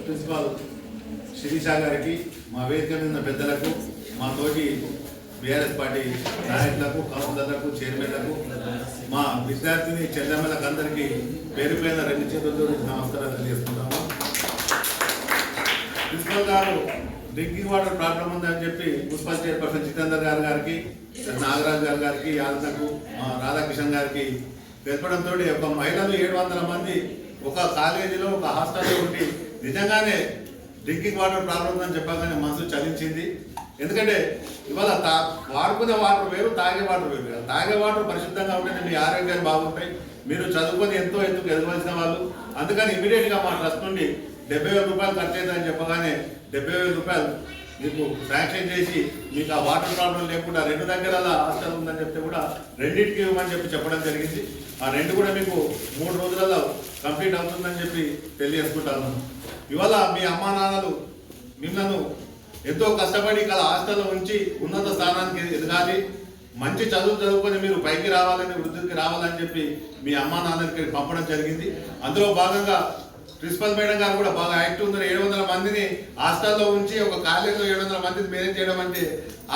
Principal Sirisha గారికి మా వేదిక మీద ఉన్న పెద్దలకు మా తోటి బీఆర్ఎస్ పార్టీ నాయకులకు కౌన్సిలర్లకు చైర్మన్లకు మా విద్యార్థిని చెల్లెమ్మలకు అందరికీ పేరు పేద రెండు చేతులతో నమస్కారాలు తెలియజేసుకుంటాము. ప్రిన్సిపల్ గారు డ్రింకింగ్ వాటర్ ప్రాబ్లం ఉందని చెప్పి మున్సిపల్ చైర్పర్సన్ జితేందర్ గారు గారికి నాగరాజు గారు గారికి యాదకు మా రాధాకిషన్ గారికి తెలపడంతో ఒక మహిళలు ఏడు వందల మంది ఒక కాలేజీలో ఒక హాస్టల్లో ఉండి నిజంగానే డ్రింకింగ్ వాటర్ ప్రాబ్లం ఉందని చెప్పగానే మనసు చలించింది. ఎందుకంటే ఇవాళ తా వాడుకునే వాటర్ వేరు తాగే వాటర్ వేరు. కదా. తాగే వాటర్ పరిశుద్ధంగా ఉంటేనే మీ ఆరోగ్యాలు బాగుంటాయి. మీరు చదువుకొని ఎంతో ఎందుకు ఎదవలసిన వాళ్ళు? అందుకని ఇమీడియట్గా మా ట్రస్ట్ నుండి డెబ్బై వేల రూపాయలు ఖర్చు అవుతుందని చెప్పగానే డెబ్బై వేల రూపాయలు మీకు శాంక్షన్ చేసి మీకు ఆ వాటర్ ప్రాబ్లం లేకుండా రెండు దగ్గర హాస్టల్ ఉందని చెప్తే కూడా రెండింటికి ఇవ్వమని చెప్పి చెప్పడం జరిగింది. ఆ రెండు కూడా మీకు మూడు రోజులలో కంప్లీట్ అవుతుందని చెప్పి తెలియజేసుకుంటాను. ఇవాళ మీ అమ్మా నాన్నలు మిమ్మల్ని ఎంతో కష్టపడి ఇక్కడ హాస్టల్లో ఉంచి ఉన్నత స్థానానికి ఎదగాలి. మంచి చదువు చదువుకొని మీరు పైకి రావాలని వృద్ధికి రావాలని చెప్పి మీ అమ్మా నాన్నలకి పంపడం జరిగింది. అందులో భాగంగా ప్రిన్సిపల్ మేడం గారు కూడా బాగా యాక్టివ్ ఉందని ఏడు వందల మందిని హాస్టల్లో ఉంచి ఒక కాలేజీలో ఏడు వందల మందిని మేనేజ్ చేయడం అంటే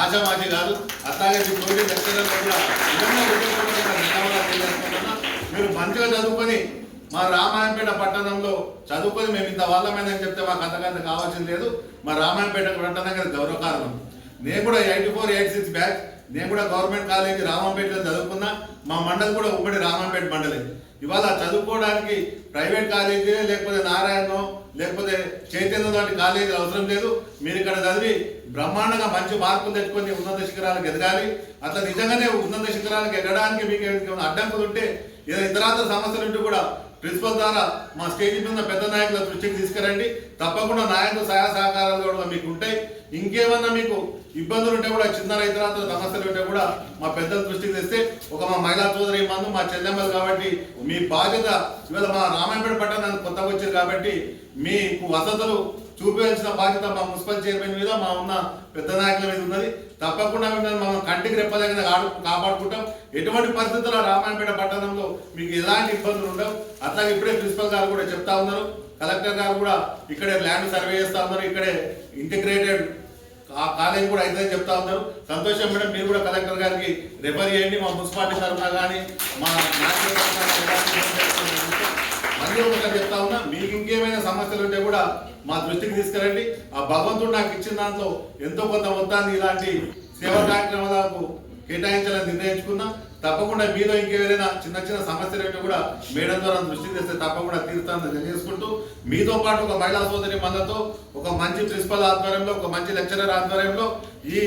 ఆశామాజీ కాదు. అట్లాగే మీ తోటి కూడా మీరు మంచిగా చదువుకొని మా రామాయంపేట పట్టణంలో చదువుకొని మేము ఇంత వాళ్ళమైందని చెప్తే మాకు అంతకంత కావాల్సింది లేదు. మా రామాయంపేట పట్టణం గౌరవ కారణం నేను కూడా eighty four eight six batch నేను కూడా గవర్నమెంట్ కాలేజీ రామంపేటలో చదువుకున్నా మా మండలి కూడా ఉమ్మడి రామంపేట మండలి. ఇవాళ చదువుకోవడానికి ప్రైవేట్ కాలేజీ లేకపోతే నారాయణో లేకపోతే చైతన్య లాంటి కాలేజీ అవసరం లేదు. మీరు ఇక్కడ చదివి బ్రహ్మాండంగా మంచి మార్కులు తెచ్చుకొని ఉన్నత శిఖరాలకు ఎదగాలి. అట్లా నిజంగానే ఉన్నత శిఖరాలకు ఎదగడానికి మీకు ఏమైనా అడ్డంకులు ఉంటే ఏదైనా ఇతరాత సమస్యలు ఉంటే కూడా ప్రిన్సిపల్ ద్వారా మా స్టేజ్ మీద ఉన్న పెద్ద నాయకుల దృష్టికి తీసుకురండి. తప్పకుండా నాయకుల సహాయ సహకారాలు కూడా మీకు ఉంటాయి. ఇంకేమన్నా మీకు ఇబ్బందులు ఉంటే కూడా చిన్న రైతులతో సమస్యలు ఉంటే కూడా మా పెద్దల దృష్టికి తెస్తే ఒక మా మహిళా సోదరి మందు మా చెల్లెమ్మలు కాబట్టి మీ బాధ్యత. ఇవాళ మా రామాయణపేట పట్టణానికి కొత్తగా వచ్చారు కాబట్టి మీకు వసతులు చూపించాల్సిన బాధ్యత మా మున్సిపల్ చైర్మన్ మీద మా ఉన్న పెద్ద నాయకుల మీద ఉన్నది. తప్పకుండా మిమ్మల్ని మనం కంటికి రెప్పదగిన కాపాడుకుంటాం. ఎటువంటి పరిస్థితుల్లో రామాయణపేట పట్టణంలో మీకు ఎలాంటి ఇబ్బందులు ఉండవు. అట్లాగే ఇప్పుడే ప్రిన్సిపల్ గారు కూడా చెప్తా ఉన్నారు. కలెక్టర్ గారు కూడా ఇక్కడే ల్యాండ్ సర్వే చేస్తా ఉన్నారు. ఇక్కడే ఇంటిగ్రేటెడ్ ఆ కాలేజ్ కూడా అయితే చెప్తా ఉన్నారు. సంతోషం మేడం మీరు కూడా కలెక్టర్ గారికి రెఫర్ చేయండి. మా మున్సిపాలిటీ తరఫున కానీ మా మళ్ళీ చెప్తా ఉన్నా మీకు ఇంకేమైనా సమస్యలు ఉంటే కూడా మా దృష్టికి తీసుకురండి. ఆ భగవంతుడు నాకు ఇచ్చిన దాంట్లో ఎంతో కొంత మొత్తాన్ని ఇలాంటి సేవా కార్యక్రమాలకు కేటాయించాలని నిర్ణయించుకున్నా. తప్పకుండా మీలో ఇంకేదైనా చిన్న చిన్న సమస్యలు ఉంటే కూడా మేడం ద్వారా దృష్టి తెస్తే తప్పకుండా తీరుతానని తెలియజేసుకుంటూ మీతో పాటు ఒక మహిళా సోదరి మనతో ఒక మంచి ప్రిన్సిపల్ ఆధ్వర్యంలో ఒక మంచి లెక్చరర్ ఆధ్వర్యంలో ఈ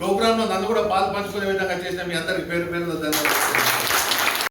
ప్రోగ్రామ్లో నన్ను కూడా పాల్పంచుకునే విధంగా చేసిన మీ అందరికి పేరు పేరు ధన్యవాదాలు.